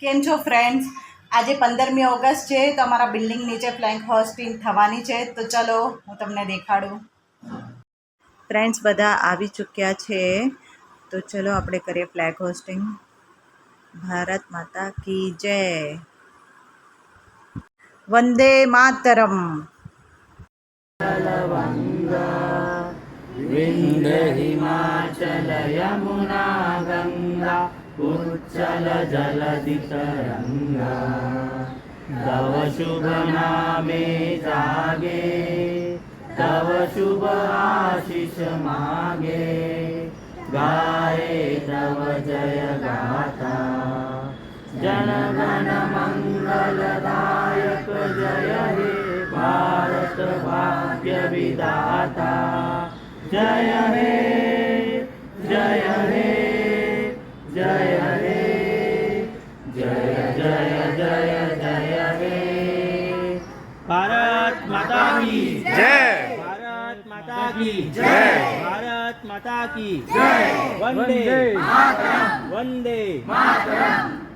કેમ છો ફ્રેન્ડ્સ આજે પંદરમી ઓગસ્ટ છે, તો અમારા બિલ્ડિંગ નીચે ફ્લેન્ક હોસ્ટિંગ થવાની છે. તો ચલો, હું તમને દેખાડું. ફ્રેન્ડ્સ બધા આવી ચૂક્યા છે. તો ચલો, આપણે કરીએ ફ્લેગ હોસ્ટિંગ ભારત માતા કી જય. વંદે માતરમ. વિંધ હિમાચલ યમુના ગંગા. उच्चल जलधितरङ्गा तव शुभ नामे जागे. तव शुभ आशिष मागे. गाये तव जय गाता. जनगण मङ्गलदायक जय हे भारत भाग्य विदाता जय हे ભારત માતા કી જય. ભારત માતા કી જય. ભારત માતા કી જય. વંદે માતરમ. વંદે માતરમ.